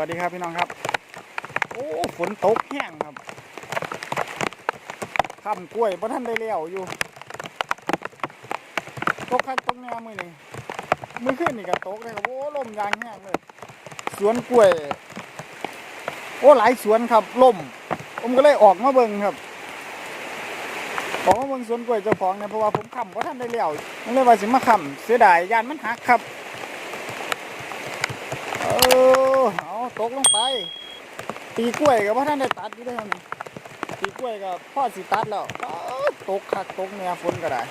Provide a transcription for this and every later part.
วัสดีครับพี่น้องครับ โอ้ฝนตกแห้งครับข้ามกล้วยเพราะท่านได้เลี้ยวอยู่ตกคักตกแนวมือนี่มือขึ้นนี่ก็ตกเลยครับโอ้ลมยางแห้งเลยสวนกล้วย โอ้หลายสวนครับล่ม ผมก็เลยออกมาเบิ่งครับออกมาเบิ่งสวนกล้วยเจ้าของเนี่ยเพราะว่าผมค้ำเพราะท่านได้เลี้ยวมันเลยว่าสิมาค้ำเสียดายยานมันหักครับเออ ตกลงไป ปีกล้วยกับว่าท่านได้ตัดอยู่ได้ท่านี้ปีกล้วยกับพ่อสิตัดแล้วตกคักตกเนี่ยฝนก็ได้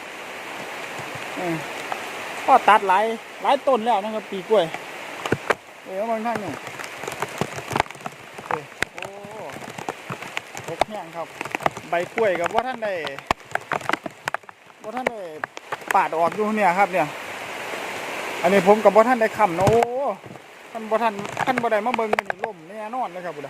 พ่อตัดหลายหลายต้นแล้วนะครับปีกล้วยเดี๋ยวบางท่านนี่เอ้ยโอ้ตกแห้งครับ ใบกล้วยกับว่าท่านได้ว่าท่านได้ปาดออกอยู่เนี่ยครับเนี่ย อันนี้ผมกับว่าท่านได้คำนะโอ้ ท่านบ่ท่านท่านบ่ได้มาเบิ่งนี่ล่มแน่นอนเลยครับบุด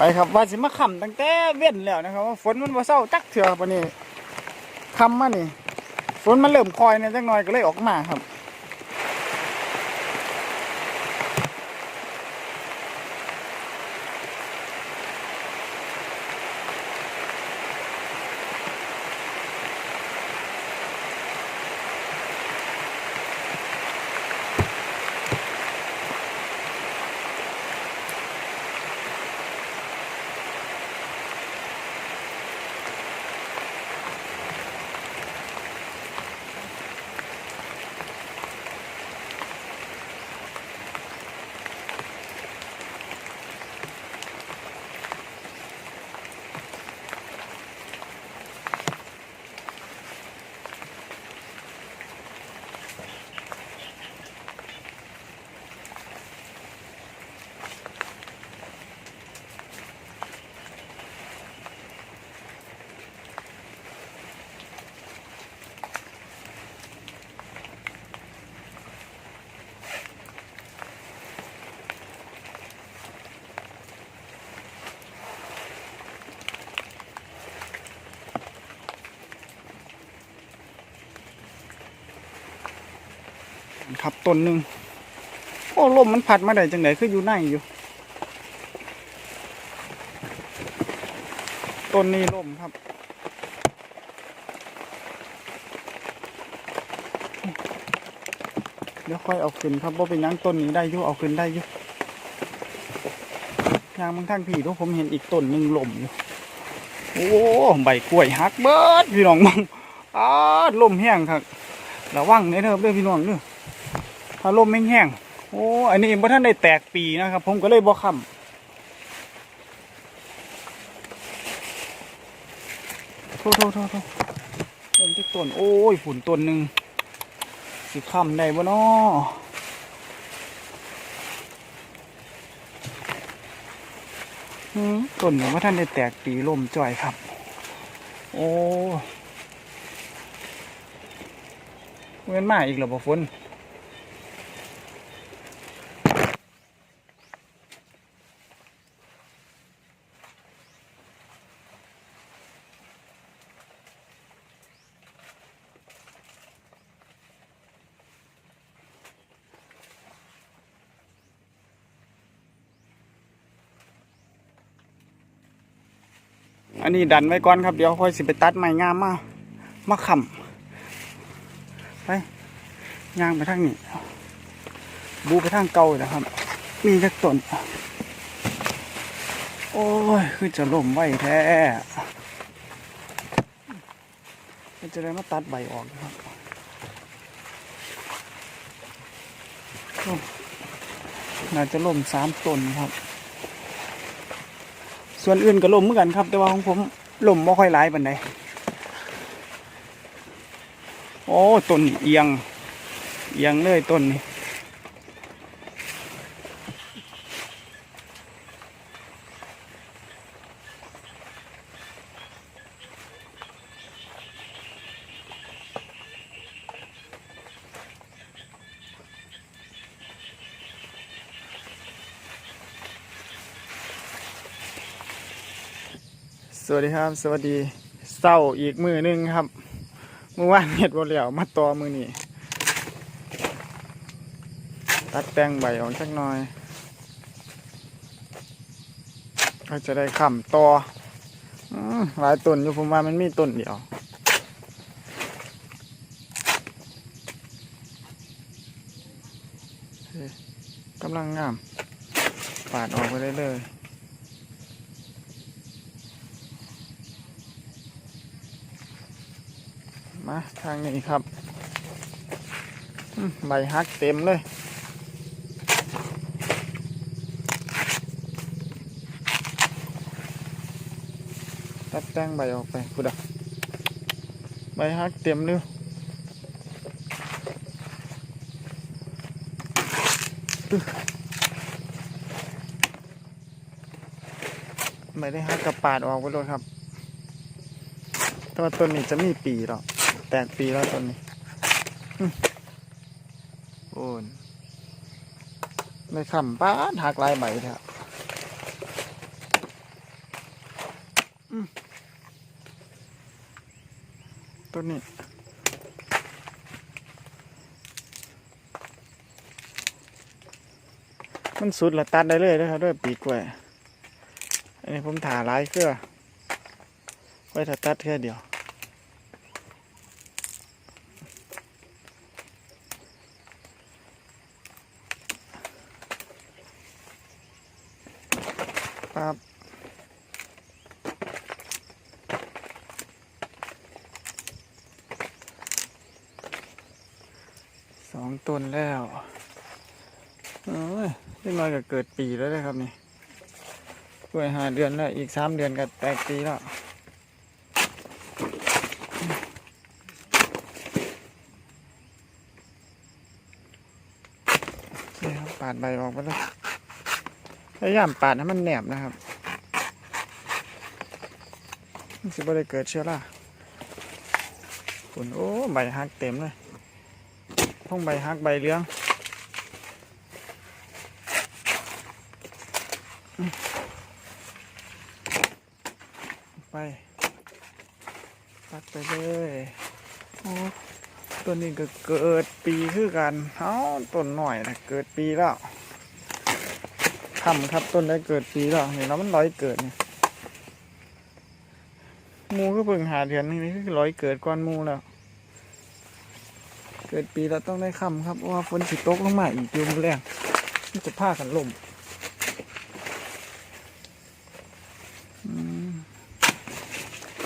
ไปครับว่าสิมาข่ำตั้งแต่เว้นแล้วนะครับว่าฝนมันบ่เศร้าจักเถื่อปานนี้ค่ำมานี่ฝนมันเริ่มคอยเนี่ยจังหน่อยก็เลยออกมาครับ ครับต้นหนึ่งโอ้ลมมันพัดมาได้จังไดคืออยู่ในอยู่ ต้นนี้ลมครับเดี๋ยวค่อยเอาขึ้นครับว่าเป็นยังต้นนี้ได้อยู่เอาขึ้นได้อยู่ยางบางท่านพี่ทุกผมเห็นอีกต้นหนึ่งลมอยู่โอ้ใบกล้วยหักเบิดพี่น้องมองอ้าลมแห้งครับระวังในเด้อเด้อพี่น้องเด้อ ถ้าลมแห้งๆโอ้อันนี้บ่ท่านได้แตกปีนะครับ ผมก็เลยบ่ค้ำโทษโทษโทษโทษเริ่มที่ต้นโอ้ยฝุ่นต้นหนึ่งสิค้ำได้บ่น้อหืมต้นนี้ว่าท่านได้แตกปีลมจ่อยครับ โอ้เว้นมาอีกแล้วบ่ฝน อันนี้ดันไว้ก่อนครับเดี๋ยวค่อยสิไปตัดไม้งามมามาขำไปย่างไปทางนี้บูไปทางเก่าเลยนะครับ มีจักต้นโอ้ยคือจะล่มไว้แท้มันจะได้มาตัดใบออกนะครับมน่าจะล่มสามต้นครับ ส่วนอื่นก็ล่มเหมือนกันครับ แต่ว่าของผมล่มไม่ค่อยหลายปานใดโอ้ต้นเอียงเอียงเลยต้นนี้ สวัสดีครับ สวัสดีเศร้าอีกมือหนึงครับเมื่อวานเห็ดบนเหลียวมาตอมือนี่ตัดแตงใบออกสักหน่อยก็จะได้ขำต่อหลายต้นอยู่ผมว่ามันมีต้นเดียวกำลังงามปาดออกไปได้เลย มาทางนี้ครับใบฮักเต็มเลย ตัดแต่งใบออกไปพุดอะใบฮักเต็มเลยอึ๊ะใบได้ฮักกับปาดออกไปเลยครับแต่ว่าต้นนี้จะมีปีแล้ว แตกปีแล้วต้นนี้โอนไม่ขำป้าหักลายใบแท้อืมต้นนี้มันสุดละตัดได้เลยนะครับด้วยปีกล้วย อันนี้ผมถ่าลายเครือไว้ถ้าตัดแค่เดียว ครับ สองต้นแล้วเอ้ยเล็กน้อยก็เกิดปีแล้วนะครับนี่กล้วยหาเดือนแล้ว อีกสามเดือนก็แตกปีแล้วนี่ครับปาดใบออกไปเลย พยายามปาดให้มันแหนบนะครับมันสิบ่ได้เกิดเชื้อราคุณโอ้ใบฮักเต็มเลยพ้องใบฮักใบเหลี้ยงไปตัดไปเลยโอ้ต้นนี้ก็เกิดปีคือกันเอ้าต้นหน่อยนะเกิดปีแล้ว ทำครับ ต้นได้เกิดปีแล้วเห็นแล้วมันร้อยเกิดเนี่ยมูก็เพิ่งหาเดือนนี่คือร้อยเกิดก้อนมูแล้ว เกิดปีแล้วต้องได้คำครับเพราะว่าฝนสิตกลงมาอีกยุ่มแรงมันจะพากันล่ม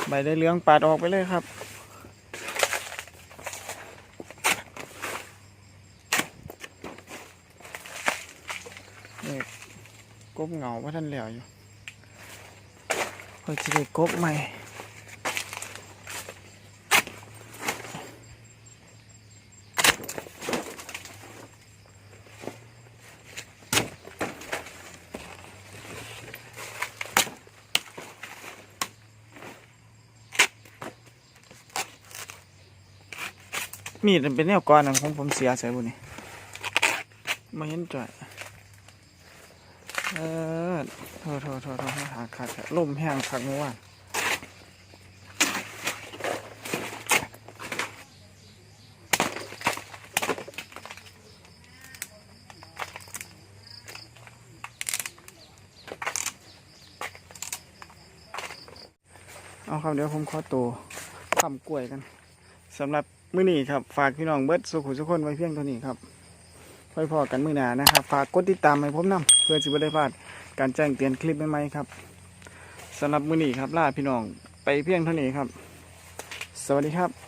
ใบได้เหลืองปาดออกไปเลยครับ นี่ ก บเหงาว่าท่านเหลียวอยู่คอยจะได้กบใหม่มีดมันเป็นแนวก้อนของผมเสียใส่บุนี่มาเห็นจ่อย เออโทษโทษโทษโทษหาขาดลมแห้งคักเมื่อวานเอาครับเดี๋ยวผมขอตัวทำกล้วยกันสำหรับมื้อนี้ครับ ฝากพี่น้องเบิร์ดสุขุสุขคนไว้เพียงเท่านี้ครับ ไว้พอกันมือหนานะครับฝากกดติดตามให้ผมนำเพื่อจะไม่ได้พลาดการแจ้งเตือนคลิปใหม่ๆครับสำหรับมื้อนี้ครับลาพี่น้องไปเพียงเท่านี้ครับ สวัสดีครับ